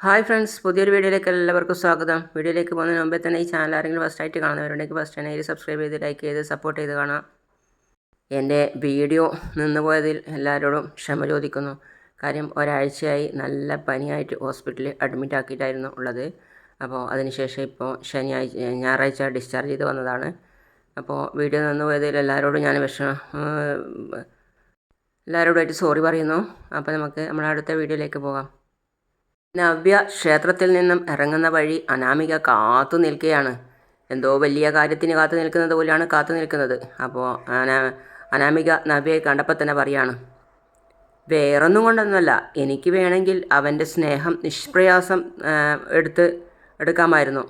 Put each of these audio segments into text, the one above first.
Hi friends പുതിയൊരു വീഡിയോയിലേക്ക് എല്ലാവർക്കും സ്വാഗതം. വീഡിയോയിലേക്ക് പോകുന്നതിന് മുമ്പേ തന്നെ ഈ ചാനൽ ആരെങ്കിലും ഫസ്റ്റ് ആയിട്ട് കാണുന്നവരുണ്ടെങ്കിൽ ഫസ്റ്റ് തന്നെ സബ്സ്ക്രൈബ് ചെയ്ത് ലൈക്ക് ചെയ്ത് സപ്പോർട്ട് ചെയ്ത് കാണാം. എന്റെ വീഡിയോ നിന്നുപോയതിൽ എല്ലാവരോടും ക്ഷമ ചോദിക്കുന്നു. കാര്യം ഒരാഴ്ചയായി നല്ല പനിയായിട്ട് ഹോസ്പിറ്റലിൽ അഡ്മിറ്റ് ആക്കിയിട്ടായിരുന്നു ഉള്ളത്. അപ്പോൾ അതിനുശേഷം ഇപ്പോൾ ശനിയാഴ്ച ഞായറാഴ്ച ഡിസ്ചാർജ് ചെയ്ത് വന്നതാണ്. അപ്പോൾ വീഡിയോ നിന്നുപോയതിൽ എല്ലാവരോടും ഞാൻ വിഷമം എല്ലാവരോടുമായിട്ട് സോറി പറയുന്നു. അപ്പോൾ നമുക്ക് നമ്മുടെ അടുത്ത വീഡിയോയിലേക്ക് പോകാം. നവ്യ ക്ഷേത്രത്തിൽ നിന്നും ഇറങ്ങുന്ന വഴി അനാമിക കാത്തു നിൽക്കുകയാണ്. എന്തോ വലിയ കാര്യത്തിന് കാത്തു നിൽക്കുന്നത് പോലെയാണ് കാത്തു നിൽക്കുന്നത്. അപ്പോൾ അനാ അനാമിക നവ്യയെ കണ്ടപ്പോൾ തന്നെ പറയാണ് വേറൊന്നും കൊണ്ടൊന്നുമല്ല. എനിക്ക് വേണമെങ്കിൽ അവന്റെ സ്നേഹം നിഷ്പ്രയാസം എടുത്ത് എടുക്കാമായിരുന്നു.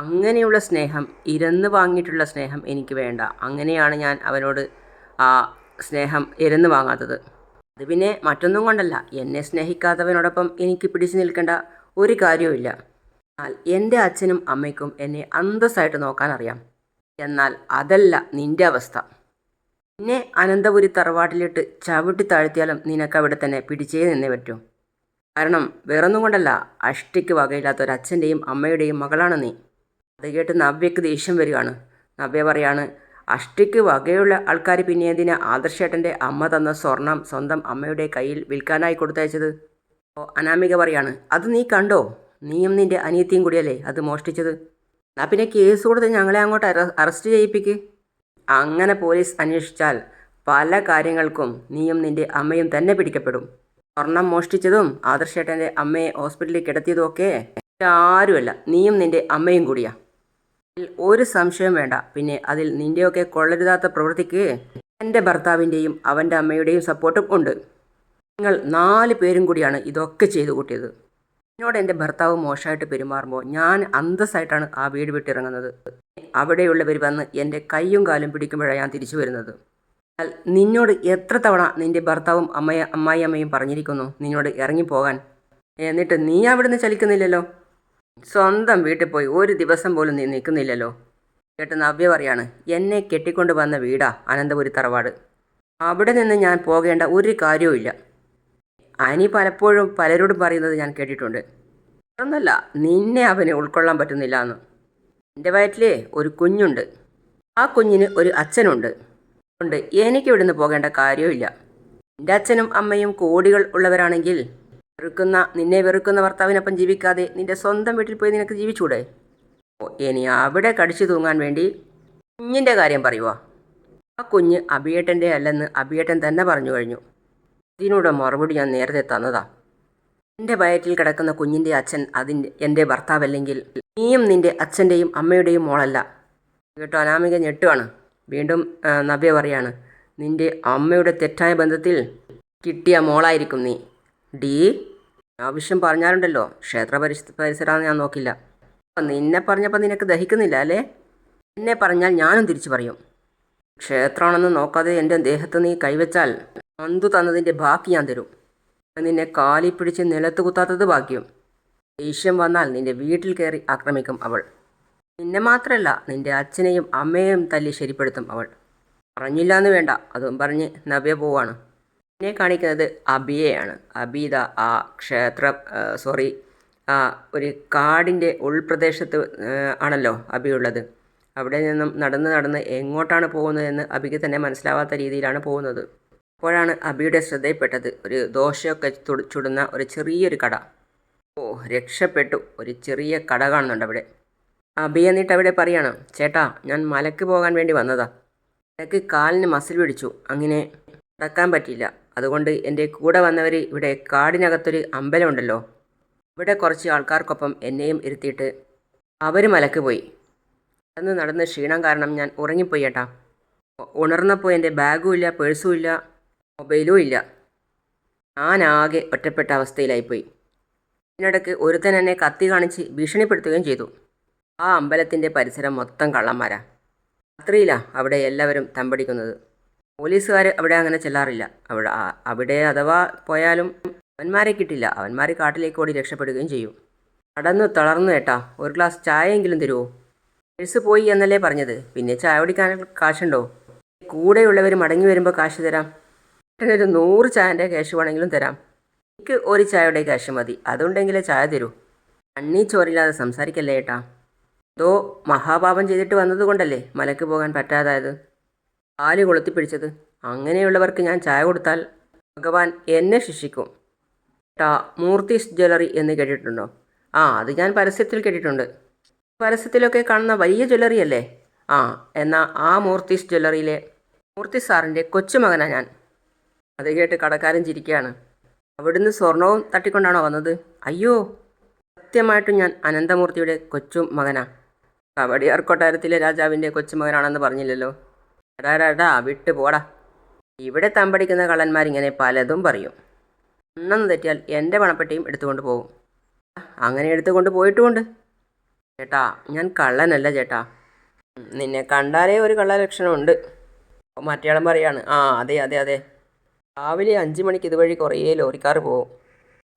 അങ്ങനെയുള്ള സ്നേഹം ഇരന്ന് വാങ്ങിയിട്ടുള്ള സ്നേഹം എനിക്ക് വേണ്ട. അങ്ങനെയാണ് ഞാൻ അവനോട് ആ സ്നേഹം ഇരന്ന് വാങ്ങാത്തത്. അത് പിന്നെ മറ്റൊന്നും കൊണ്ടല്ല. എന്നെ സ്നേഹിക്കാത്തവനോടൊപ്പം എനിക്ക് പിടിച്ചു നിൽക്കേണ്ട ഒരു കാര്യവുമില്ല എന്നാൽ എന്റെ അച്ഛനും അമ്മയ്ക്കും എന്നെ അന്തസ്സായിട്ട് നോക്കാനറിയാം എന്നാൽ അതല്ല നിന്റെ അവസ്ഥ. നിന്നെ അനന്തപുരി തറവാട്ടിലിട്ട് ചവിട്ടി താഴ്ത്തിയാലും നിനക്ക് അവിടെ തന്നെ പിടിച്ചേ നിന്നേ പറ്റൂ. കാരണം വേറൊന്നും കൊണ്ടല്ല. അഷ്ടിക്ക് വകയില്ലാത്ത ഒരു അച്ഛന്റെയും അമ്മയുടെയും മകളാണ് നീ. അത് കേട്ട് നവ്യക്ക് ദേഷ്യം വരികയാണ്. നവ്യ പറയാണ് അഷ്ടിക്ക് വകയുള്ള ആൾക്കാർ പിന്നെ എന്തിനാ ആദർശേട്ടന്റെ അമ്മ തന്ന സ്വർണം സ്വന്തം അമ്മയുടെ കയ്യിൽ വിൽക്കാനായി കൊടുത്തയച്ചത്? അപ്പോൾ അനാമിക പറയാണ്. അത് നീ കണ്ടോ? നീയും നിന്റെ അനിയത്തിയും കൂടിയല്ലേ അത് മോഷ്ടിച്ചത്? എന്നാൽ പിന്നെ കേസ് കൊടുത്ത് ഞങ്ങളെ അങ്ങോട്ട് അറസ്റ്റ് ചെയ്യിപ്പിക്ക്. അങ്ങനെ പോലീസ് അന്വേഷിച്ചാൽ പല കാര്യങ്ങൾക്കും നീയും നിന്റെ അമ്മയും തന്നെ പിടിക്കപ്പെടും. സ്വർണം മോഷ്ടിച്ചതും ആദർശേട്ടന്റെ അമ്മയെ ഹോസ്പിറ്റലിൽ കിടത്തിയതും ഒക്കെ ആരുമല്ല. നീയും നിന്റെ അമ്മയും കൂടിയാ. ഒരു സംശയം വേണ്ട. പിന്നെ അതിൽ നിന്റെയൊക്കെ കൊള്ളരുതാത്ത പ്രവൃത്തിക്ക് എന്റെ ഭർത്താവിന്റെയും അവന്റെ അമ്മയുടെയും സപ്പോർട്ടും ഉണ്ട്. നിങ്ങൾ നാല് പേരും കൂടിയാണ് ഇതൊക്കെ ചെയ്തു കൂട്ടിയത്. എന്നോട് എന്റെ ഭർത്താവ് മോശമായിട്ട് പെരുമാറുമ്പോൾ ഞാൻ അന്തസ്സായിട്ടാണ് ആ വീട് വിട്ടിറങ്ങുന്നത്. അവിടെയുള്ളവർ വന്ന് എന്റെ കൈയും കാലും പിടിക്കുമ്പോഴാണ് ഞാൻ തിരിച്ചു വരുന്നത്. എന്നാൽ നിന്നോട് എത്ര തവണ നിന്റെ ഭർത്താവും അമ്മയ അമ്മായി അമ്മയും പറഞ്ഞിരിക്കുന്നു നിന്നോട് ഇറങ്ങിപ്പോകാൻ? എന്നിട്ട് നീ അവിടുന്ന് ചലിക്കുന്നില്ലല്ലോ? സ്വന്തം വീട്ടിൽ പോയി ഒരു ദിവസം പോലും നീ നിൽക്കുന്നില്ലല്ലോ. കേട്ട് നവ്യ പറയാണ് എന്നെ കെട്ടിക്കൊണ്ട് വന്ന വീടാ അനന്തപുരി തറവാട്. അവിടെ നിന്ന് ഞാൻ പോകേണ്ട ഒരു കാര്യവുമില്ല അനി പലപ്പോഴും പലരോടും പറയുന്നത് ഞാൻ കേട്ടിട്ടുണ്ട്. ഒന്നല്ല നിന്നെ അവനെ ഉൾക്കൊള്ളാൻ പറ്റുന്നില്ല എന്ന്. എന്റെ വയറ്റിലേ ഒരു കുഞ്ഞുണ്ട്. ആ കുഞ്ഞിന് ഒരു അച്ഛനുണ്ട്. ഉണ്ട് എനിക്ക് ഇവിടുന്ന് പോകേണ്ട കാര്യവുമില്ല എന്റെ അച്ഛനും അമ്മയും കോടികൾ ഉള്ളവരാണെങ്കിൽ വെറുക്കുന്ന നിന്നെ വെറുക്കുന്ന ഭർത്താവിനൊപ്പം ജീവിക്കാതെ നിന്റെ സ്വന്തം വീട്ടിൽ പോയി നിനക്ക് ജീവിച്ചൂടെ? ഇനി അവിടെ കടിച്ചു തൂങ്ങാൻ വേണ്ടി കുഞ്ഞിന്റെ കാര്യം പറയുവാ? ആ കുഞ്ഞ് അഭിയേട്ടന്റെ അല്ലെന്ന് അഭിയേട്ടൻ തന്നെ പറഞ്ഞു കഴിഞ്ഞു. ഇതിനോട് മറുപടി ഞാൻ നേരത്തെ തന്നതാ. എന്റെ വയറ്റിൽ കിടക്കുന്ന കുഞ്ഞിന്റെ അച്ഛൻ അതിന്റെ എന്റെ ഭർത്താവല്ലെങ്കിൽ നീയും നിന്റെ അച്ഛന്റെയും അമ്മയുടെയും മോളല്ല. കേട്ടോ അനാമിക ഞെട്ടുവാണ്. വീണ്ടും നവ്യ പറയാണ് നിന്റെ അമ്മയുടെ തെറ്റായ ബന്ധത്തിൽ കിട്ടിയ മോളായിരിക്കും നീ. ഡി? ആവശ്യം പറഞ്ഞാലുണ്ടല്ലോ. ക്ഷേത്ര പരിസ പരിസരമാണെന്ന് ഞാൻ നോക്കില്ല. നിന്നെ പറഞ്ഞപ്പോൾ നിനക്ക് ദഹിക്കുന്നില്ല അല്ലേ? എന്നെ പറഞ്ഞാൽ ഞാനും തിരിച്ചു പറയും. ക്ഷേത്രമാണെന്ന് നോക്കാതെ എന്റെ ദേഹത്ത് നീ കൈവച്ചാൽ അന്തു തന്നതിന്റെ ബാക്കി ഞാൻ തരും. നിന്നെ കാലി പിടിച്ച് നിലത്ത് കുത്താത്തത് ഭാഗ്യം. ദേഷ്യം വന്നാൽ നിന്റെ വീട്ടിൽ കയറി ആക്രമിക്കും അവൾ. നിന്നെ മാത്രമല്ല നിന്റെ അച്ഛനെയും അമ്മയെയും തല്ലി ശരിപ്പെടുത്തും അവൾ. പറഞ്ഞില്ല എന്ന് വേണ്ട അതും പറഞ്ഞ് നവ്യ പോവാണ്. എന്നെ കാണിക്കുന്നത് അബിയെയാണ്. അബീത ആ ക്ഷേത്ര സോറി ആ ഒരു കാടിന്റെ ഉൾപ്രദേശത്ത് ആണല്ലോ അബിയുള്ളത് അവിടെ നിന്നും നടന്ന് നടന്ന് എങ്ങോട്ടാണ് പോകുന്നതെന്ന് അബിക്ക് തന്നെ മനസ്സിലാവാത്ത രീതിയിലാണ് പോകുന്നത്. അപ്പോഴാണ് അബിയുടെ ശ്രദ്ധയിൽപ്പെട്ടത്. ഒരു ദോശയൊക്കെ ചുടുന്ന ഒരു ചെറിയൊരു കട. ഓ രക്ഷപ്പെട്ടു. ഒരു ചെറിയ കട കാണുന്നുണ്ട് അവിടെ. അബി എന്നിട്ട് അവിടെ പറയാണ് ചേട്ടാ ഞാൻ മലക്ക് പോകാൻ വേണ്ടി വന്നതാ. എനിക്ക് കാലിന് മസിൽ പിടിച്ചു. അങ്ങനെ നടക്കാൻ പറ്റിയില്ല. അതുകൊണ്ട് എന്റെ കൂടെ വന്നവർ ഇവിടെ കാടിനകത്തൊരു അമ്പലമുണ്ടല്ലോ. ഇവിടെ കുറച്ച് ആൾക്കാർക്കൊപ്പം എന്നെയും ഇരുത്തിയിട്ട് അവർ മലക്ക് പോയി നടന്ന് നടന്ന് ക്ഷീണം കാരണം ഞാൻ ഉറങ്ങിപ്പോയി ഏട്ടാ. ഉണർന്നപ്പോൾ എന്റെ ബാഗും ഇല്ല പേഴ്സും ഇല്ല മൊബൈലും ഇല്ല. ഞാനാകെ ഒറ്റപ്പെട്ട അവസ്ഥയിലായിപ്പോയി. ഇതിനിടയ്ക്ക് ഒരുത്തൻ എന്നെ കത്തി കാണിച്ച് ഭീഷണിപ്പെടുത്തുകയും ചെയ്തു. ആ അമ്പലത്തിന്റെ പരിസരം മൊത്തം കള്ളന്മാരാ. രാത്രിയിലാണ് അവിടെ എല്ലാവരും തമ്പടിക്കുന്നത്. പോലീസുകാർ അവിടെ അങ്ങനെ ചെല്ലാറില്ല. അവിടെ അവിടെ അഥവാ പോയാലും അവന്മാരെ കിട്ടില്ല. അവന്മാർ കാട്ടിലേക്ക് ഓടി രക്ഷപ്പെടുകയും ചെയ്യും. നടന്നു തളർന്നു ഏട്ടാ. ഒരു ഗ്ലാസ് ചായയെങ്കിലും തരുമോ പേഴ്സ് പോയി എന്നല്ലേ പറഞ്ഞത്. പിന്നെ ചായ കുടിക്കാൻ കാശുണ്ടോ? കൂടെയുള്ളവർ മടങ്ങി വരുമ്പോൾ കാശ് തരാം. ഒരു നൂറ് ചായന്റെ ക്യാഷ് വേണമെങ്കിലും തരാം. എനിക്ക് ഒരു ചായയുടെ ക്യാഷ് മതി. അതുണ്ടെങ്കിലേ ചായ തരൂ. കണ്ണീ ചോറില്ലാതെ സംസാരിക്കല്ലേ ഏട്ടാ? അതോ മഹാപാപം ചെയ്തിട്ട് വന്നതുകൊണ്ടല്ലേ മലക്ക് പോകാൻ പറ്റാതായത്? കാൽ കൊളുത്തിപ്പിടിച്ചത് അങ്ങനെയുള്ളവർക്ക് ഞാൻ ചായ കൊടുത്താൽ ഭഗവാൻ എന്നെ ശിക്ഷിക്കും. ടാ മൂർത്തിസ് ജ്വല്ലറി എന്ന് കേട്ടിട്ടുണ്ടോ? ആ അത് ഞാൻ പരസ്യത്തിൽ കേട്ടിട്ടുണ്ട്. പരസ്യത്തിലൊക്കെ കാണുന്ന വലിയ ജ്വല്ലറി അല്ലേ? ആ എന്നാൽ ആ മൂർത്തിസ് ജ്വല്ലറിയിലെ മൂർത്തി സാറിന്റെ കൊച്ചുമകനാ ഞാൻ. അത് കേട്ട് കടക്കാരൻ ചിരിക്കുകയാണ്. അവിടുന്ന് സ്വർണവും തട്ടിക്കൊണ്ടാണോ വന്നത്? അയ്യോ സത്യമായിട്ടും ഞാൻ അനന്തമൂർത്തിയുടെ കൊച്ചു മകനാ കവടിയാർ കൊട്ടാരത്തിലെ രാജാവിന്റെ കൊച്ചുമകനാണെന്ന് പറഞ്ഞില്ലല്ലോ. എടാടാ വിട്ടു പോടാ. ഇവിടെ തമ്പടിക്കുന്ന കള്ളന്മാരിങ്ങനെ പലതും പറയും. ഒന്നെന്ന് തെറ്റിയാൽ എന്റെ പണപ്പെട്ടിയും എടുത്തുകൊണ്ട് പോകും. അങ്ങനെ എടുത്തുകൊണ്ട് പോയിട്ടുമുണ്ട്. ചേട്ടാ ഞാൻ കള്ളനല്ല ചേട്ടാ. നിന്നെ കണ്ടാലേ ഒരു കള്ള ലക്ഷണമുണ്ട് അപ്പോൾ മറ്റയാളും പറയാണ് ആ അതെ അതെ അതെ. രാവിലെ അഞ്ച് മണിക്ക് ഇതുവഴി കുറേ ലോറിക്കാർ പോകും.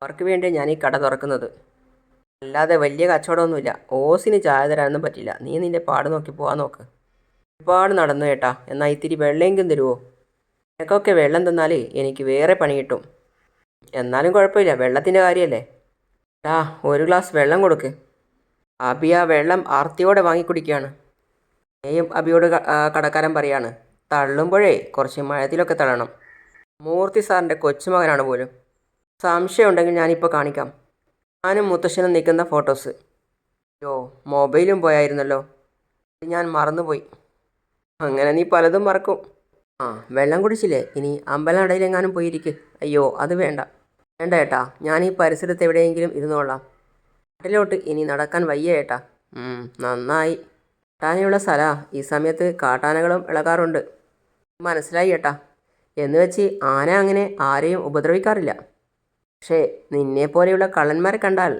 അവർക്ക് വേണ്ടി ഞാൻ ഈ കട തുറക്കുന്നത്. അല്ലാതെ വലിയ കച്ചവടമൊന്നുമില്ല. ഓസിന് ചായ തരാനൊന്നും പറ്റില്ല. നീ നിന്റെ പാട് നോക്കി പോകാൻ നോക്ക്. ഒരുപാട് നടന്നു ചേട്ടാ എന്നാൽ ഇത്തിരി വെള്ളമെങ്കിലും തരുമോ നിനക്കൊക്കെ വെള്ളം തന്നാലേ എനിക്ക് വേറെ പണി കിട്ടും. എന്നാലും കുഴപ്പമില്ല. വെള്ളത്തിന്റെ കാര്യമല്ലേ? ആ ഒരു ഗ്ലാസ് വെള്ളം കൊടുക്ക്. അബി ആ വെള്ളം ആർത്തിയോടെ വാങ്ങിക്കുടിക്കുകയാണ് ഏയും അബിയോട് കടക്കാരൻ പറയാണ് തള്ളുമ്പോഴേ കുറച്ച് മഴത്തിലൊക്കെ തള്ളണം. മൂർത്തി സാറിന്റെ കൊച്ചുമകനാണ് പോലും. സംശയമുണ്ടെങ്കിൽ ഞാനിപ്പോൾ കാണിക്കാം. ഞാനും മുത്തശ്ശനും നിൽക്കുന്ന ഫോട്ടോസ്. യോ മൊബൈലും പോയായിരുന്നല്ലോ. ഞാൻ മറന്നുപോയി. അങ്ങനെ നീ പലതും മറക്കും. ആ വെള്ളം കുടിച്ചില്ലേ? ഇനി അമ്പലനടയിലെങ്ങാനും പോയിരിക്ക്. അയ്യോ അത് വേണ്ട. വേണ്ട ഏട്ടാ ഞാൻ ഈ പരിസരത്ത് എവിടെയെങ്കിലും ഇരുന്നോളാം കാട്ടിലോട്ട് ഇനി നടക്കാൻ വയ്യ ഏട്ടാ. നന്നായി. കാട്ടാനയുള്ള സ്ഥലാ. ഈ സമയത്ത് കാട്ടാനകളും ഇളകാറുണ്ട്. മനസ്സിലായി ഏട്ടാ. എന്ന് വെച്ച് ആന അങ്ങനെ ആരെയും ഉപദ്രവിക്കാറില്ല. പക്ഷേ നിന്നെ നിന്നെപ്പോലെയുള്ള കള്ളന്മാരെ കണ്ടാൽ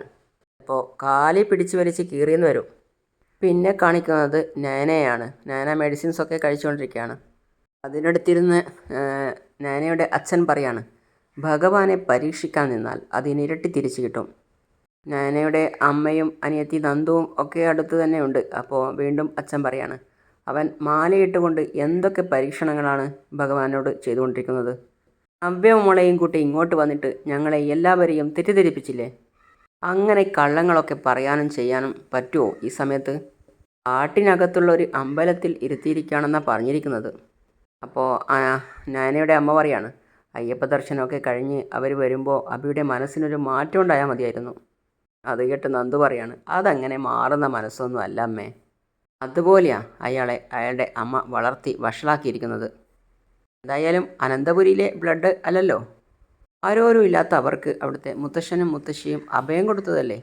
ഇപ്പോൾ കാലി പിടിച്ചു വലിച്ച് കീറിയെന്ന് വരും. പിന്നെ കാണിക്കുന്നത് നാനയാണ്. നാന മെഡിസിൻസ് ഒക്കെ കഴിച്ചുകൊണ്ടിരിക്കുകയാണ് അതിനടുത്തിരുന്ന് നയനയുടെ അച്ഛൻ പറയാണ് ഭഗവാനെ പരീക്ഷിക്കാൻ നിന്നാൽ അതിനിരട്ടി തിരിച്ചു കിട്ടും. നാനയുടെ അമ്മയും അനിയത്തി നന്ദുവും ഒക്കെ അടുത്ത് തന്നെ ഉണ്ട്. അപ്പോൾ വീണ്ടും അച്ഛൻ പറയാണ് അവൻ മാലയിട്ടുകൊണ്ട് എന്തൊക്കെ പരീക്ഷണങ്ങളാണ് ഭഗവാനോട് ചെയ്തുകൊണ്ടിരിക്കുന്നത്? നവ്യവും മുളയും കൂട്ടി ഇങ്ങോട്ട് വന്നിട്ട് ഞങ്ങളെ എല്ലാവരെയും തെറ്റിദ്ധരിപ്പിച്ചില്ലേ? അങ്ങനെ കള്ളങ്ങളൊക്കെ പറയാനും ചെയ്യാനും പറ്റുമോ ഈ സമയത്ത്? കാട്ടിനകത്തുള്ള ഒരു അമ്പലത്തിൽ ഇരുത്തിയിരിക്കുകയാണെന്നാണ് പറഞ്ഞിരിക്കുന്നത്. അപ്പോൾ നാനയുടെ അമ്മ പറയാണ് അയ്യപ്പ ദർശനമൊക്കെ കഴിഞ്ഞ് അവർ വരുമ്പോൾ അബിയുടെ മനസ്സിനൊരു മാറ്റം ഉണ്ടായാൽ മതിയായിരുന്നു. അത് കേട്ട് നന്ദു പറയാണ് അതങ്ങനെ മാറുന്ന മനസ്സൊന്നും അല്ല അമ്മേ. അതുപോലെയാ അയാളെ അയാളുടെ അമ്മ വളർത്തി വഷളാക്കിയിരിക്കുന്നത്. എന്തായാലും അനന്തപുരിയിലെ ബ്ലഡ് അല്ലല്ലോ? ആരോരും ഇല്ലാത്ത അവർക്ക് അവിടുത്തെ മുത്തശ്ശനും മുത്തശ്ശിയും അഭയം കൊടുത്തതല്ലേ?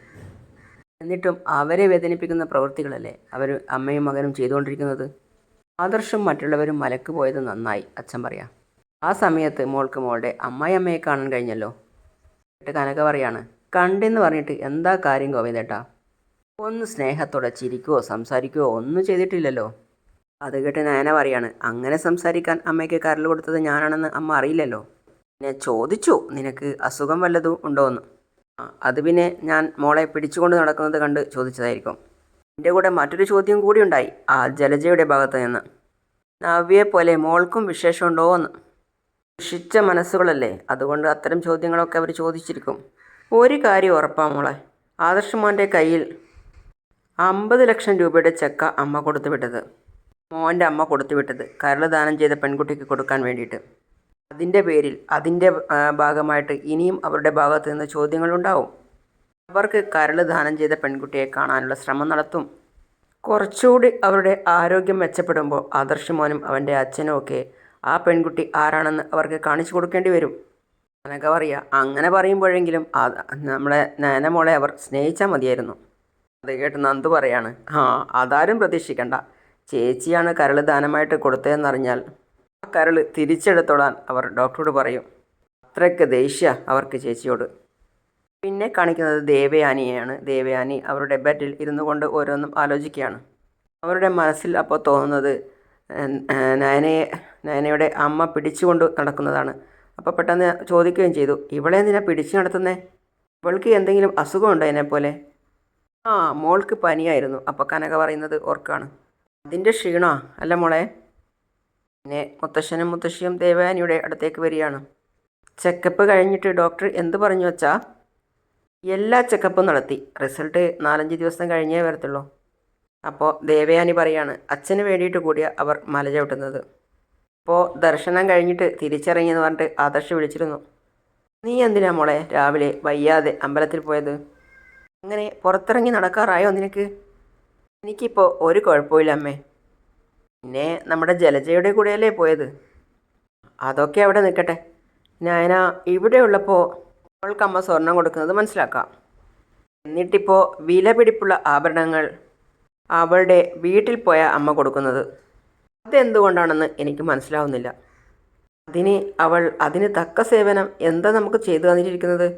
എന്നിട്ടും അവരെ വേദനിപ്പിക്കുന്ന പ്രവൃത്തികളല്ലേ അവർ അമ്മയും മകനും ചെയ്തുകൊണ്ടിരിക്കുന്നത്? ആദർശം മറ്റുള്ളവരും മലക്ക് പോയത് നന്നായി അച്ഛൻ പറയാം. ആ സമയത്ത് മോൾക്ക് മോളുടെ അമ്മായിയമ്മയെ കാണാൻ കഴിഞ്ഞല്ലോ. എന്നിട്ട് കനക പറയാണ് കണ്ടെന്ന് പറഞ്ഞിട്ട് എന്താ കാര്യം ഗോവിന്ദേട്ടാ? ഒന്ന് സ്നേഹത്തോടെ ചിരിക്കുകയോ സംസാരിക്കുകയോ ഒന്നും ചെയ്തിട്ടില്ലല്ലോ. അത് കേട്ട് നയന പറയാണ് അങ്ങനെ സംസാരിക്കാൻ അമ്മയ്ക്ക് കരൽ കൊടുത്തത് ഞാനാണെന്ന് അമ്മ അറിയില്ലല്ലോ. പിന്നെ ചോദിച്ചു നിനക്ക് അസുഖം വല്ലതും ഉണ്ടോയെന്ന് അത് പിന്നെ ഞാൻ മോളെ പിടിച്ചുകൊണ്ട് നടക്കുന്നത് കണ്ട് ചോദിച്ചതായിരിക്കും. എന്റെ കൂടെ മറ്റൊരു ചോദ്യം കൂടി ഉണ്ടായി ആ ജലജയുടെ ഭാഗത്ത് നിന്ന്. നവ്യയെ പോലെ മോൾക്കും വിശേഷമുണ്ടോ എന്ന് ദുഷിച്ച മനസ്സുകളല്ലേ അതുകൊണ്ട് അത്തരം ചോദ്യങ്ങളൊക്കെ അവർ ചോദിച്ചിരിക്കും. ഒരു കാര്യം ഉറപ്പാ മോളെ ആദർശമോന്റെ കയ്യിൽ അമ്പത് ലക്ഷം രൂപയുടെ ചെക്ക അമ്മ കൊടുത്തു വിട്ടത് മോന്റെ അമ്മ കൊടുത്തു വിട്ടത് കരൾ ദാനം ചെയ്ത പെൺകുട്ടിക്ക് കൊടുക്കാൻ വേണ്ടിയിട്ട്. അതിന്റെ പേരിൽ അതിന്റെ ഭാഗമായിട്ട് ഇനിയും അവരുടെ ഭാഗത്ത് നിന്ന് ചോദ്യങ്ങളുണ്ടാവും. അവർക്ക് കരൾ ദാനം ചെയ്ത പെൺകുട്ടിയെ കാണാനുള്ള ശ്രമം നടത്തും. കുറച്ചുകൂടി അവരുടെ ആരോഗ്യം മെച്ചപ്പെടുമ്പോൾ ആദർശമോനും അവന്റെ അച്ഛനും ഒക്കെ ആ പെൺകുട്ടി ആരാണെന്ന് അവർക്ക് കാണിച്ചു കൊടുക്കേണ്ടി വരും. അനക പറയുക. അങ്ങനെ പറയുമ്പോഴെങ്കിലും നമ്മളെ നയന മോളെ അവർ സ്നേഹിച്ചാൽ മതിയായിരുന്നു. അത് കേട്ട് നന്ദു പറയാണ് ആ അതാരും പ്രതീക്ഷിക്കണ്ട. ചേച്ചിയാണ് കരൾ ദാനമായിട്ട് കൊടുത്തതെന്നറിഞ്ഞാൽ കരൾ തിരിച്ചെടുത്തോളാൻ അവർ ഡോക്ടറോട് പറയും. അത്രയ്ക്ക് ദേഷ്യ അവർക്ക് ചേച്ചിയോട്. പിന്നെ കാണിക്കുന്നത് ദേവയാനിയെയാണ്. ദേവയാനി അവരുടെ ബെഡിൽ ഇരുന്നു കൊണ്ട് ഓരോന്നും ആലോചിക്കുകയാണ്. അവരുടെ മനസ്സിൽ അപ്പോൾ തോന്നുന്നത് നയനയെ നയനയുടെ അമ്മ പിടിച്ചുകൊണ്ട് നടക്കുന്നതാണ്. അപ്പോൾ പെട്ടെന്ന് ചോദിക്കുകയും ചെയ്തു ഇവളെ എന്തിനാ പിടിച്ചു നടത്തുന്നേ? ഇവൾക്ക് എന്തെങ്കിലും അസുഖമുണ്ടോ എന്നെപ്പോലെ? ആ മോൾക്ക് പനിയായിരുന്നു അപ്പോൾ കനക പറയുന്നത് ഓർക്കാണ് അതിന്റെ ക്ഷീണോ അല്ല മോളെ? പിന്നെ മുത്തശ്ശനും മുത്തശ്ശിയും ദേവയാനിയുടെ അടുത്തേക്ക് വരികയാണ്. ചെക്കപ്പ് കഴിഞ്ഞിട്ട് ഡോക്ടർ എന്ത് പറഞ്ഞു വെച്ചാൽ എല്ലാ ചെക്കപ്പും നടത്തി. റിസൾട്ട് നാലഞ്ച് ദിവസം കഴിഞ്ഞേ വരത്തുള്ളൂ. അപ്പോൾ ദേവയാനി പറയാണ് അച്ഛന് വേണ്ടിയിട്ട് കൂടിയ അവർ മല ചവിട്ടുന്നത്. അപ്പോൾ ദർശനം കഴിഞ്ഞിട്ട് തിരിച്ചിറങ്ങിയെന്ന് പറഞ്ഞിട്ട് ആദർശ് വിളിച്ചിരുന്നു. നീ എന്തിനാ മോളെ രാവിലെ വയ്യാതെ അമ്പലത്തിൽ പോയത്? അങ്ങനെ പുറത്തിറങ്ങി നടക്കാറായോ നിനക്ക്? എനിക്കിപ്പോൾ ഒരു കുഴപ്പമില്ല അമ്മേ. പിന്നെ നമ്മുടെ ജലജയുടെ കൂടെയല്ലേ പോയത്? അതൊക്കെ അവിടെ നിൽക്കട്ടെ. നയന ഇവിടെ ഉള്ളപ്പോൾ അവൾക്ക് അമ്മ സ്വർണം കൊടുക്കുന്നത് മനസ്സിലാക്കാം. എന്നിട്ടിപ്പോൾ വില പിടിപ്പുള്ള ആഭരണങ്ങൾ അവളുടെ വീട്ടിൽ പോയ അമ്മ കൊടുക്കുന്നത്. അതെന്തുകൊണ്ടാണെന്ന് എനിക്ക് മനസ്സിലാവുന്നില്ല. അതിന് അവൾ അതിന് തക്ക സേവനം എന്താ നമുക്ക് ചെയ്തു തന്നിട്ടിരിക്കുന്നത്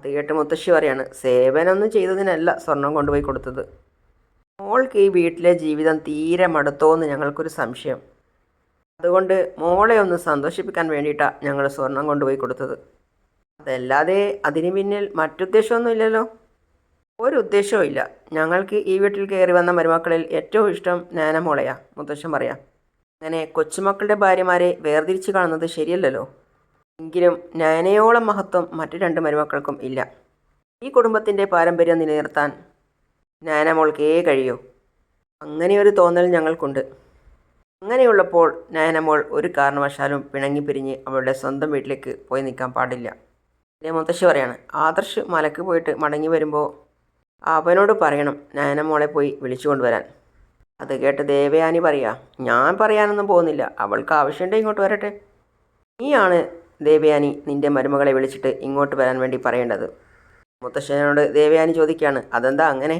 അത് കേട്ട് മുത്തശ്ശി പറയാണ് സേവനമൊന്നും ചെയ്തതിനല്ല സ്വർണം കൊണ്ടുപോയി കൊടുത്തത്. മോൾക്ക് ഈ വീട്ടിലെ ജീവിതം തീരെ മടുത്തോന്ന് ഞങ്ങൾക്കൊരു സംശയം. അതുകൊണ്ട് മോളെ ഒന്ന് സന്തോഷിപ്പിക്കാൻ വേണ്ടിയിട്ടാണ് ഞങ്ങൾ സ്വർണം കൊണ്ടുപോയി കൊടുത്തത്. അതല്ലാതെ അതിന് പിന്നിൽ മറ്റുദ്ദേശമൊന്നും ഇല്ലല്ലോ. ഒരു ഉദ്ദേശവും ഇല്ല. ഞങ്ങൾക്ക് ഈ വീട്ടിൽ കയറി വന്ന മരുമക്കളിൽ ഏറ്റവും ഇഷ്ടം നാനമോളയാ മുത്തശ്ശൻ പറയാം. അങ്ങനെ കൊച്ചുമക്കളുടെ ഭാര്യമാരെ വേർതിരിച്ച് കാണുന്നത് ശരിയല്ലല്ലോ. എങ്കിലും നയനയോളം മഹത്വം മറ്റു രണ്ട് മരുമക്കൾക്കും ഇല്ല. ഈ കുടുംബത്തിന്റെ പാരമ്പര്യം നിലനിർത്താൻ നയനമോൾക്കേ കഴിയൂ. അങ്ങനെയൊരു തോന്നൽ ഞങ്ങൾക്കുണ്ട്. അങ്ങനെയുള്ളപ്പോൾ നയനമോൾ ഒരു കാരണവശാലും പിണങ്ങി പിരിഞ്ഞ് അവളുടെ സ്വന്തം വീട്ടിലേക്ക് പോയി നിൽക്കാൻ പാടില്ല. എന്റെ മുത്തശ്ശി പറയാണ് ആദർശ് മലക്ക് പോയിട്ട് മടങ്ങി വരുമ്പോൾ അവനോട് പറയണം നയനമോളെ പോയി വിളിച്ചു കൊണ്ടുവരാൻ. അത് കേട്ട് ദേവയാനി പറയാ ഞാൻ പറയാനൊന്നും പോകുന്നില്ല അവൾക്ക് ആവശ്യമുണ്ട് ഇങ്ങോട്ട് വരട്ടെ. നീയാണ് ദേവയാനി നിന്റെ മരുമകളെ വിളിച്ചിട്ട് ഇങ്ങോട്ട് വരാൻ വേണ്ടി പറയേണ്ടത്. മുത്തശ്ശനോട് ദേവയാനി ചോദിക്കുകയാണ് അതെന്താ അങ്ങനെ?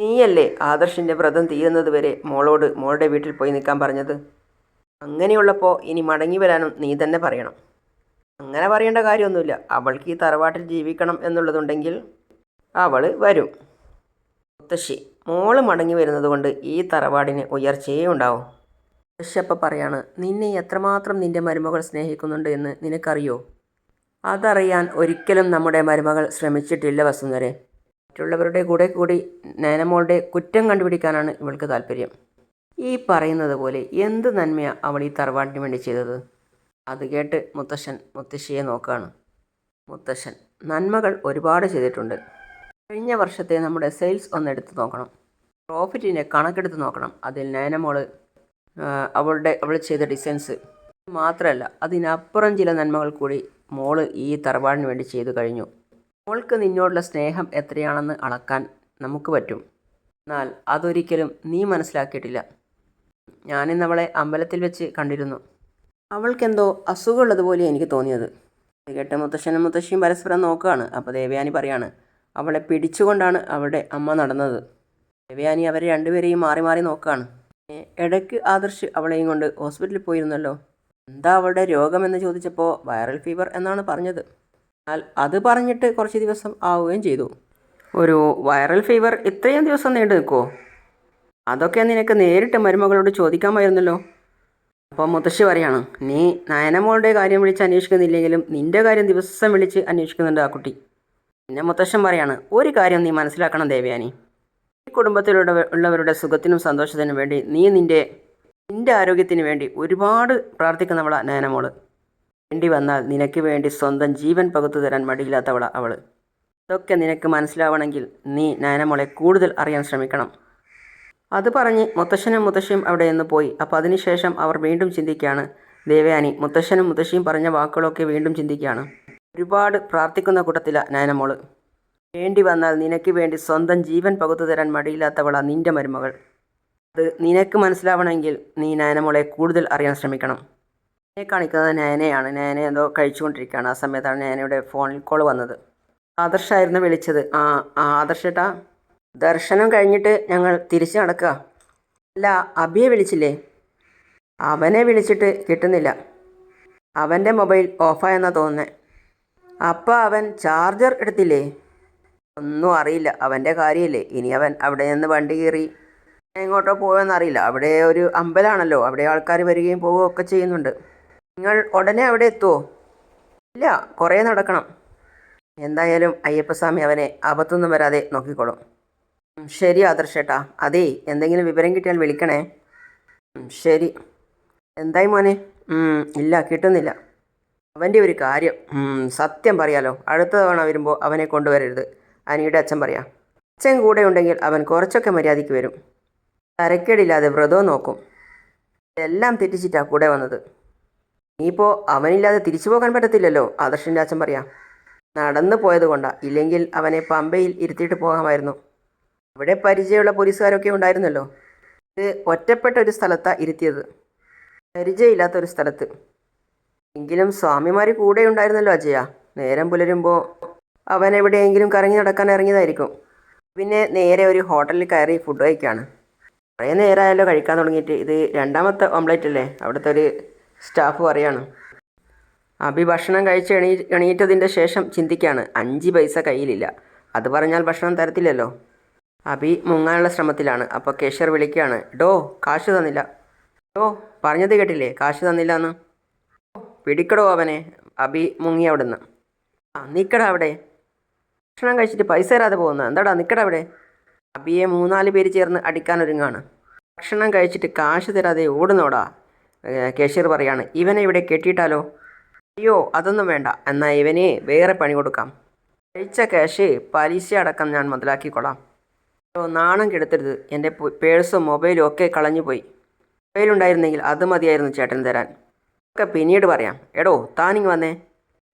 നീയല്ലേ ആദർശിന്റെ വ്രതം തീരുന്നത് വരെ മോളോട് മോളുടെ വീട്ടിൽ പോയി നിൽക്കാൻ പറഞ്ഞത്? അങ്ങനെയുള്ളപ്പോൾ ഇനി മടങ്ങി വരാനും നീ തന്നെ പറയണം. അങ്ങനെ പറയേണ്ട കാര്യമൊന്നുമില്ല. അവൾക്ക് ഈ തറവാട്ടിൽ ജീവിക്കണം എന്നുള്ളതുണ്ടെങ്കിൽ അവൾ വരും. മുത്തശ്ശി മോൾ മടങ്ങി വരുന്നത് കൊണ്ട് ഈ തറവാടിന് ഉയർച്ചയേ ഉണ്ടാവും. മുത്തശ്ശപ്പ പറയാണ് നിന്നെ എത്രമാത്രം നിന്റെ മരുമകൾ സ്നേഹിക്കുന്നുണ്ട് എന്ന് നിനക്കറിയോ? അതറിയാൻ ഒരിക്കലും നമ്മുടെ മരുമകൾ ശ്രമിച്ചിട്ടില്ല വസുന്ധരെ. മറ്റുള്ളവരുടെ കൂടെ കൂടി നയനമോളുടെ കുറ്റം കണ്ടുപിടിക്കാനാണ് ഇവൾക്ക് താല്പര്യം. ഈ പറയുന്നത് പോലെ എന്ത് നന്മയാണ് അവൾ ഈ തറവാടിന് വേണ്ടി ചെയ്തത്? അത് കേട്ട് മുത്തശ്ശൻ മുത്തശ്ശിയെ നോക്കുകയാണ് മുത്തശ്ശൻ നന്മകൾ ഒരുപാട് ചെയ്തിട്ടുണ്ട്. കഴിഞ്ഞ വർഷത്തെ നമ്മുടെ സെയിൽസ് ഒന്നെടുത്ത് നോക്കണം. പ്രോഫിറ്റിന്റെ കണക്കെടുത്ത് നോക്കണം. അതിൽ നയനമോൾ അവളുടെ അവൾ ചെയ്ത ഡിസൈൻസ്. മാത്രമല്ല അതിനപ്പുറം ചില നന്മകൾ കൂടി മോൾ ഈ തറവാടിന് വേണ്ടി ചെയ്തു കഴിഞ്ഞു. മോൾക്ക് നിന്നോടുള്ള സ്നേഹം എത്രയാണെന്ന് അളക്കാൻ നമുക്ക് പറ്റും. എന്നാൽ അതൊരിക്കലും നീ മനസ്സിലാക്കിയിട്ടില്ല. ഞാനിന്ന് അവളെ അമ്പലത്തിൽ വെച്ച് കണ്ടിരുന്നു. അവൾക്കെന്തോ അസുഖമുള്ളതുപോലെ എനിക്ക് തോന്നിയത്. കേട്ട് മുത്തശ്ശനും മുത്തശ്ശിയും പരസ്പരം നോക്കുകയാണ്. അപ്പോൾ ദേവയാനി പറയാണ് അവളെ പിടിച്ചുകൊണ്ടാണ് അവളുടെ അമ്മ നടന്നത്. ദേവയാനി അവരെ രണ്ടുപേരെയും മാറി മാറി നോക്കുകയാണ്. ഇടയ്ക്ക് ആദർശ് അവളെയും കൊണ്ട് ഹോസ്പിറ്റലിൽ പോയിരുന്നല്ലോ? എന്താ അവളുടെ രോഗമെന്ന് ചോദിച്ചപ്പോൾ വൈറൽ ഫീവർ എന്നാണ് പറഞ്ഞത്. എന്നാൽ അത് പറഞ്ഞിട്ട് കുറച്ച് ദിവസം ആവുകയും ചെയ്തു. ഒരു വൈറൽ ഫീവർ ഇത്രയും ദിവസം നീണ്ടു നിൽക്കുമോ അതൊക്കെ നിനക്ക് നേരിട്ട് മരുമകളോട് ചോദിക്കാമായിരുന്നല്ലോ. അപ്പോൾ മുത്തശ്ശി പറയാണ് നീ നയനമോളുടെ കാര്യം വിളിച്ച് അന്വേഷിക്കുന്നില്ലെങ്കിലും നിന്റെ കാര്യം ദിവസം വിളിച്ച് അന്വേഷിക്കുന്നുണ്ട് ആ കുട്ടി. പിന്നെ മുത്തശ്ശൻ പറയാണ് ഒരു കാര്യം നീ മനസ്സിലാക്കണം ദേവയാനി. ഈ കുടുംബത്തിലുള്ള ഉള്ളവരുടെ സുഖത്തിനും സന്തോഷത്തിനും വേണ്ടി നീ നിന്റെ നിന്റെ ആരോഗ്യത്തിന് വേണ്ടി ഒരുപാട് പ്രാർത്ഥിക്കുന്നവളാണ് നയനമോൾ. വേണ്ടി വന്നാൽ നിനക്ക് വേണ്ടി സ്വന്തം ജീവൻ പകുത്തു തരാൻ മടിയില്ലാത്തവള അവൾ ഇതൊക്കെ നിനക്ക് മനസ്സിലാവണമെങ്കിൽ നീ നയനമോളെ കൂടുതൽ അറിയാൻ ശ്രമിക്കണം. അത് പറഞ്ഞ് മുത്തശ്ശനും മുത്തശ്ശിയും അവിടെ നിന്ന് പോയി. അപ്പോൾ അതിനുശേഷം അവർ വീണ്ടും ചിന്തിക്കുകയാണ് ദേവയാനി മുത്തശ്ശനും മുത്തശ്ശിയും പറഞ്ഞ വാക്കുകളൊക്കെ വീണ്ടും ചിന്തിക്കുകയാണ്. ഒരുപാട് പ്രാർത്ഥിക്കുന്ന കൂട്ടത്തില നയനമോൾ വേണ്ടി വന്നാൽ നിനക്ക് വേണ്ടി സ്വന്തം ജീവൻ പകുത്തു തരാൻ മടിയില്ലാത്തവള നിന്റെ മരുമകൾ. അത് നിനക്ക് മനസ്സിലാവണമെങ്കിൽ നീ നയനമോളെ കൂടുതൽ അറിയാൻ ശ്രമിക്കണം. കാണിക്കുന്നത് നയനയാണ്. നയന എന്തോ കഴിച്ചുകൊണ്ടിരിക്കുകയാണ്. ആ സമയത്താണ് നയനയുടെ ഫോണിൽ കോൾ വന്നത്. ആദർശായിരുന്നു വിളിച്ചത്. ആ ആദർശേട്ടാ ദർശനം കഴിഞ്ഞിട്ട് ഞങ്ങൾ തിരിച്ചു നടക്കുക. അല്ല അബിയെ വിളിച്ചില്ലേ? അവനെ വിളിച്ചിട്ട് കിട്ടുന്നില്ല. അവന്റെ മൊബൈൽ ഓഫായെന്നാണ് തോന്നുന്നത് അപ്പം അവൻ ചാർജർ എടുത്തില്ലേ? ഒന്നും അറിയില്ല. അവന്റെ കാര്യമല്ലേ? ഇനി അവൻ അവിടെ നിന്ന് വണ്ടി കയറി എങ്ങോട്ടോ പോയോന്നറിയില്ല. അവിടെ ഒരു അമ്പലമാണല്ലോ അവിടെ ആൾക്കാർ വരികയും പോവുകയും ഒക്കെ ചെയ്യുന്നുണ്ട്. നിങ്ങൾ ഉടനെ അവിടെ എത്തുമോ ഇല്ല കുറേ നടക്കണം. എന്തായാലും അയ്യപ്പസ്വാമി അവനെ അബദ്ധമൊന്നും വരാതെ നോക്കിക്കോളും. ശരി ആദർശേട്ടാ. അതേ എന്തെങ്കിലും വിവരം കിട്ടിയാൽ വിളിക്കണേ. ശരി. എന്തായി മോനെ? ഇല്ല കിട്ടുന്നില്ല. അവന്റെ ഒരു കാര്യം സത്യം പറയാലോ. അടുത്ത തവണ വരുമ്പോൾ അവനെ കൊണ്ടുവരരുത്. അനിയുടെ അച്ഛൻ പറയാം. അച്ഛൻ കൂടെ ഉണ്ടെങ്കിൽ അവൻ കുറച്ചൊക്കെ മര്യാദയ്ക്ക് വരും. തരക്കേടില്ലാതെ വ്രതവും നോക്കും. എല്ലാം തെറ്റിച്ചിട്ടാണ് കൂടെ വന്നത്. ഇനിയിപ്പോൾ അവനില്ലാതെ തിരിച്ചു പോകാൻ പറ്റത്തില്ലല്ലോ ആദർശിന്റെ അച്ഛൻ പറയാം. നടന്നു പോയത് കൊണ്ടാണ് ഇല്ലെങ്കിൽ അവനെ പമ്പയിൽ ഇരുത്തിയിട്ട് പോകാമായിരുന്നു. അവിടെ പരിചയമുള്ള പോലീസുകാരൊക്കെ ഉണ്ടായിരുന്നല്ലോ. ഇത് ഒറ്റപ്പെട്ട ഒരു സ്ഥലത്താണ് ഇരുത്തിയത്. പരിചയമില്ലാത്ത ഒരു സ്ഥലത്ത്. എങ്കിലും സ്വാമിമാർ കൂടെ ഉണ്ടായിരുന്നല്ലോ അജയ. നേരം പുലരുമ്പോൾ അവൻ എവിടെയെങ്കിലും കറങ്ങി നടക്കാൻ ഇറങ്ങിയതായിരിക്കും. പിന്നെ നേരെ ഒരു ഹോട്ടലിൽ കയറി ഫുഡ് കഴിക്കുകയാണ് കുറേ നേരമായല്ലോ കഴിക്കാൻ തുടങ്ങിയിട്ട്. ഇത് രണ്ടാമത്തെ ഓംലേറ്റ് അല്ലേ? അവിടുത്തെ ഒരു സ്റ്റാഫ് പറയാണ്. അഭി ഭക്ഷണം കഴിച്ച് എണീ എണീറ്റതിന്റെ ശേഷം ചിന്തിക്കുകയാണ് അഞ്ച് പൈസ കയ്യിലില്ല. അത് പറഞ്ഞാൽ ഭക്ഷണം തരത്തില്ലല്ലോ. അഭി മുങ്ങാനുള്ള ശ്രമത്തിലാണ്. അപ്പോൾ കേഷ്യർ വിളിക്കുകയാണ് ഡോ കാശ് തന്നില്ല. ഡോ പറഞ്ഞത് കേട്ടില്ലേ? കാശ് തന്നില്ല എന്ന് പിടിക്കടോ അവനെ. അഭി മുങ്ങി അവിടുന്ന്. ആ നിൽക്കടാ അവിടെ. ഭക്ഷണം കഴിച്ചിട്ട് പൈസ തരാതെ പോകുന്ന. എന്താടാ നിൽക്കടാ അവിടെ? അബിയെ മൂന്നാൽ പേര് ചേർന്ന് അടിക്കാനൊരുങ്ങാണ് ഭക്ഷണം കഴിച്ചിട്ട് കാശ് തരാതെ ഓടുന്നോടാ. കേഷ്യർ പറയാണ് ഇവനെ ഇവിടെ കെട്ടിയിട്ടാലോ? അയ്യോ അതൊന്നും വേണ്ട. എന്നാൽ ഇവനെ വേറെ പണി കൊടുക്കാം. കഴിച്ച ക്യാഷ് പലിശ അടക്കം ഞാൻ മുതലാക്കിക്കൊള്ളാം. അയ്യോ നാണം കെടുത്തരുത്. എന്റെ പേഴ്സും മൊബൈലും ഒക്കെ കളഞ്ഞു പോയി. മൊബൈലുണ്ടായിരുന്നെങ്കിൽ അത് മതിയായിരുന്നു ചേട്ടൻ തരാൻ. ഒക്കെ പിന്നീട് പറയാം. എടോ താനിങ് വന്നേ.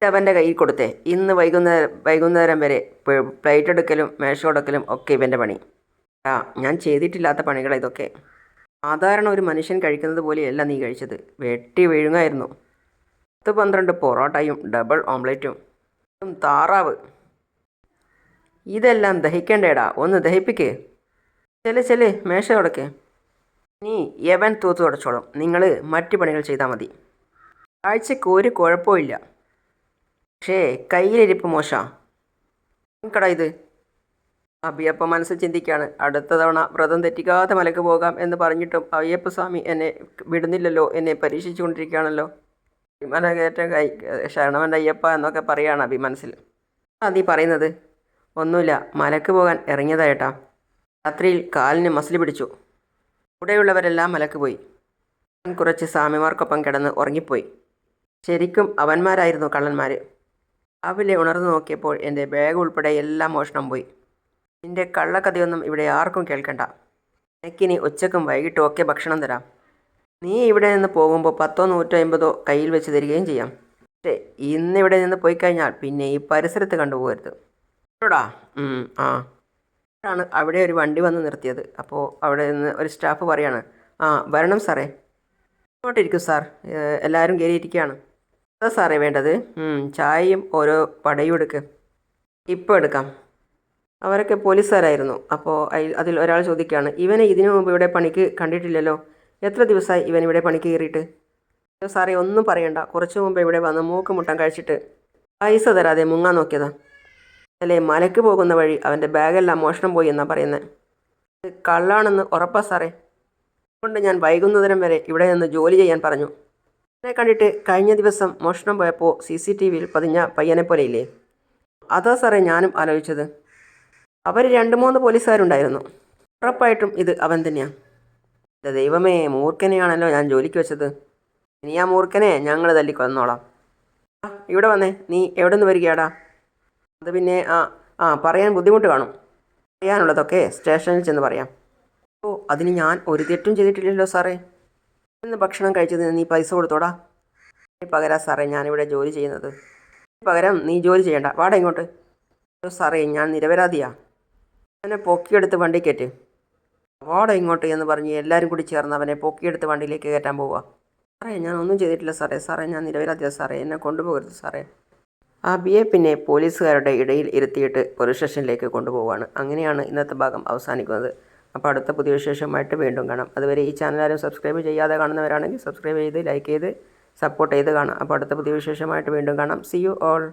ഇതവന്റെ കയ്യിൽ കൊടുത്തേ. ഇന്ന് വൈകുന്നേരം വൈകുന്നേരം വരെ പ്ലേറ്റ് എടുക്കലും മേശ കൊടുക്കലും ഒക്കെ ഇവന്റെ പണി. ആ ഞാൻ ചെയ്തിട്ടില്ലാത്ത പണികളാ ഇതൊക്കെ. സാധാരണ ഒരു മനുഷ്യൻ കഴിക്കുന്നത് പോലെയല്ല നീ കഴിച്ചത്. വെട്ടി വീഴുങ്ങായിരുന്നു. പത്ത് പന്ത്രണ്ട് പൊറോട്ടയും ഡബിൾ ഓംലെറ്റും താറാവ്. ഇതെല്ലാം ദഹിക്കേണ്ടേടാ. ഒന്ന് ദഹിപ്പിക്കേ. ചെൽ ചെൽ മേശ തുടക്കേ. നീ യവൻ തൂത്ത് തുടച്ചോളും. നിങ്ങൾ മറ്റു പണികൾ ചെയ്താൽ മതി. ആഴ്ചയ്ക്ക് ഒരു കുഴപ്പമില്ല പക്ഷേ കയ്യിലിരിപ്പ് മോശാ. കടാ ഇത്? അയ്യപ്പ മനസ്സ് ചിന്തിക്കുകയാണ് അടുത്ത തവണ വ്രതം തെറ്റിക്കാതെ മലക്ക് പോകാം എന്ന് പറഞ്ഞിട്ടും അയ്യപ്പ സ്വാമി എന്നെ വിടുന്നില്ലല്ലോ എന്നെ പരീക്ഷിച്ചുകൊണ്ടിരിക്കുകയാണല്ലോ. വിമലകയറ്റം കൈ ശരണവന്റെ അയ്യപ്പ എന്നൊക്കെ പറയുകയാണ് അഭി മനസ്സിൽ ആ നീ പറയുന്നത്? ഒന്നുമില്ല മലക്ക് പോകാൻ ഇറങ്ങിയതായിട്ടാ. രാത്രിയിൽ കാലിന് മസിൽ പിടിച്ചു. കൂടെയുള്ളവരെല്ലാം മലക്ക് പോയി. അവൻ കുറച്ച് സ്വാമിമാർക്കൊപ്പം കിടന്ന് ഉറങ്ങിപ്പോയി. ശരിക്കും അവന്മാരായിരുന്നു കള്ളന്മാർ രാവിലെ ഉണർന്നു നോക്കിയപ്പോൾ എന്റെ ബാഗ് ഉൾപ്പെടെ എല്ലാം മോഷണം പോയി. നിന്റെ കള്ളക്കഥയൊന്നും ഇവിടെ ആർക്കും കേൾക്കണ്ട. എനിക്കിനി ഉച്ചക്കും വൈകിട്ടും ഒക്കെ ഭക്ഷണം തരാം. നീ ഇവിടെ നിന്ന് പോകുമ്പോൾ പത്തോ നൂറ്റോ അമ്പതോ കയ്യിൽ വെച്ച് തരികയും ചെയ്യാം. പക്ഷേ ഇന്നിവിടെ നിന്ന് പോയി കഴിഞ്ഞാൽ പിന്നെ ഈ പരിസരത്ത് കണ്ടുപോകരുത്. കേട്ടോടാ ആ. ആണ് അവിടെ ഒരു വണ്ടി വന്ന് നിർത്തിയത്. അപ്പോൾ അവിടെ നിന്ന് ഒരു സ്റ്റാഫ് പറയാണ് ആ വരണം സാറേ. ഇങ്ങോട്ടിരിക്കും സാർ. എല്ലാവരും കയറിയിരിക്കുകയാണ്. അതാ സാറേ വേണ്ടത്? ചായയും ഓരോ വടയും എടുക്ക്. ഇപ്പോൾ എടുക്കാം. അവരൊക്കെ പോലീസുകാരായിരുന്നു. അപ്പോൾ അതിൽ- ഒരാൾ ചോദിക്കുകയാണ് ഇവനെ ഇതിനു മുമ്പ് ഇവിടെ പണിക്ക് കണ്ടിട്ടില്ലല്ലോ? എത്ര ദിവസമായി ഇവൻ ഇവിടെ പണിക്ക് കയറിയിട്ട്? സാറേ ഒന്നും പറയണ്ട. കുറച്ച് മുമ്പ് ഇവിടെ വന്ന് മൂക്ക് മുട്ടം കഴിച്ചിട്ട് പൈസ തരാതെ മുങ്ങാൻ നോക്കിയതാ. അല്ലേ മലയ്ക്ക് പോകുന്ന വഴി അവന്റെ ബാഗെല്ലാം മോഷണം പോയി എന്നാ പറയുന്നത് കള്ളാണെന്ന് ഉറപ്പാ സാറേ. അതുകൊണ്ട് ഞാൻ വൈകുന്നേരം വരെ ഇവിടെ നിന്ന് ജോലി ചെയ്യാൻ പറഞ്ഞു. എന്നെ കണ്ടിട്ട് കഴിഞ്ഞ ദിവസം മോഷണം പോയപ്പോൾ സി സി ടി വിയിൽ പതിഞ്ഞ പയ്യനെ പോലെയില്ലേ അതാ സാറേ ഞാനും ആലോചിച്ചത്. അവർ രണ്ട് മൂന്ന് പോലീസുകാരുണ്ടായിരുന്നു. ഉറപ്പായിട്ടും ഇത് അവൻ തന്നെയാണ് എന്റെ ദൈവമേ മൂർഖനെയാണല്ലോ ഞാൻ ജോലിക്ക് വെച്ചത്. ഇനി ആ മൂർഖനെ ഞങ്ങൾ തല്ലിക്കൊന്നോളാം. ആ ഇവിടെ വന്നേ. നീ എവിടെ നിന്ന് വരികയാടാ? അത് പിന്നെ ആ ആ പറയാൻ ബുദ്ധിമുട്ട് കാണും. പറയാനുള്ളതൊക്കെ സ്റ്റേഷനിൽ ചെന്ന് പറയാം. ഓ അതിന് ഞാൻ ഒരു തെറ്റും ചെയ്തിട്ടില്ലല്ലോ സാറേ. ഇന്ന് ഭക്ഷണം കഴിച്ചതിന് നീ പൈസ കൊടുത്തോടാ. പകരാ സാറേ ഞാനിവിടെ ജോലി ചെയ്യുന്നത്. പകരം നീ ജോലി ചെയ്യണ്ട. വാടാ ഇങ്ങോട്ട്. സാറേ ഞാൻ നിരപരാധിയാ. അവനെ പൊക്കിയെടുത്ത് വണ്ടി കയറ്റ്. വാടാ ഇങ്ങോട്ട് എന്ന് പറഞ്ഞ് എല്ലാവരും കൂടി ചേർന്ന് അവനെ പൊക്കിയെടുത്ത് വണ്ടിയിലേക്ക് കയറ്റാൻ പോവുക സാറേ ഞാൻ ഒന്നും ചെയ്തിട്ടില്ല സാറേ. സാറേ ഞാൻ നിരപരാധിയാ സാറേ എന്നെ കൊണ്ടുപോകരുത് സാറേ. അബിയെ പിന്നെ പോലീസുകാരുടെ ഇടയിൽ ഇരുത്തിയിട്ട് പോലീസ് സ്റ്റേഷനിലേക്ക് കൊണ്ടുപോവുകയാണ് അങ്ങനെയാണ് ഇന്നത്തെ ഭാഗം അവസാനിക്കുന്നത്. അപ്പോൾ അടുത്ത പുതിയ വിശേഷമായിട്ട് വീണ്ടും കാണാം. അതുവരെ ഈ ചാനൽ ആരും സബ്സ്ക്രൈബ് ചെയ്യാതെ കാണുന്നവരാണെങ്കിൽ സബ്സ്ക്രൈബ് ചെയ്ത് ലൈക്ക് ചെയ്ത് സപ്പോർട്ട് ചെയ്ത് കാണാം. അപ്പോൾ അടുത്ത പുതിയ വിശേഷമായിട്ട് വീണ്ടും കാണാം. C you all